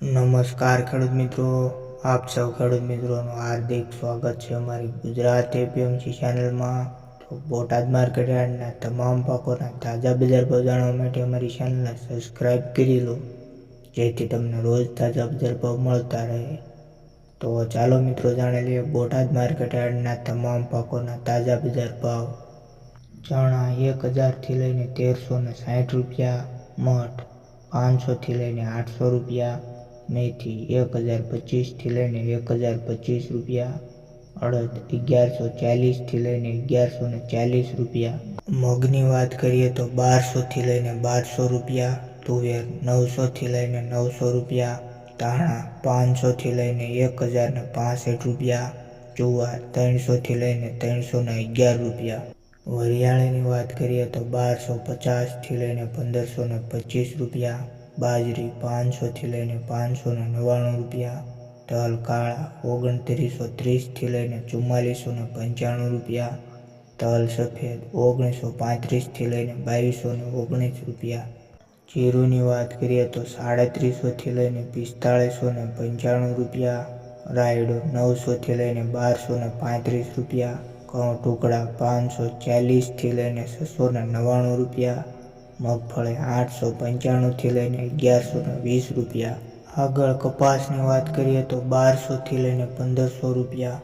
નમસ્કાર ખેડૂત મિત્રો, આપ સૌ ખેડૂત મિત્રોનું હાર્દિક સ્વાગત છે અમારી ગુજરાત એપીએમસી ચેનલમાં. તો બોટાદ માર્કેટ યાર્ડના તમામ પાકોના તાજા બજાર ભાવ જાણવા માટે અમારી ચેનલને સબસ્ક્રાઈબ કરી લો, જેથી તમને રોજ તાજા બજાર ભાવ મળતા રહે. તો ચાલો મિત્રો જાણી લઈએ બોટાદ માર્કેટ યાર્ડના તમામ પાકોના તાજા બજાર ભાવ. ચણા એક હજારથી લઈને તેરસો ને સાઠ રૂપિયા, મઠ પાંચસોથી લઈને આઠસો રૂપિયા મેથી એક હજાર પચીસથી લઈને એક હજાર પચીસ રૂપિયા, અડદ અગિયારસો ચાલીસથી લઈને અગિયારસો ને ચાલીસ રૂપિયા. મગની વાત કરીએ તો બારસોથી લઈને બારસો રૂપિયા, તુવેર નવસોથી લઈને નવસો રૂપિયા, ધાણા પાંચસોથી લઈને એક હજાર ને પાસઠ રૂપિયા, જુવાર ત્રણસોથી લઈને ત્રણસો ને અગિયાર રૂપિયા. વરિયાળીની વાત કરીએ તો બારસો પચાસથી લઈને પંદરસો ને પચીસ રૂપિયા. બાજરી પાંચસોથી લઈને પાંચસો ને નવ્વાણું રૂપિયા, તલ કાળા ઓગણત્રીસો ત્રીસથી લઈને ચુમ્માલીસો ને પંચાણું રૂપિયા, તલ સફેદ ઓગણીસો પાંત્રીસથી લઈને બાવીસો ને ઓગણીસ રૂપિયા. જીરુની વાત કરીએ તો સાડત્રીસોથી લઈને પિસ્તાળીસો ને પંચાણું રૂપિયા, રાયડો નવસોથી લઈને બારસો ને પાંત્રીસ રૂપિયા, ઘઉં ટુકડા પાંચસો ચાલીસથી લઈને છસો ને નવ્વાણું રૂપિયા મગફળી આઠસો પંચાણુંથી લઈને અગિયારસો ને વીસ રૂપિયા. આગળ કપાસની વાત કરીએ તો બારસોથી લઈને પંદરસો રૂપિયા.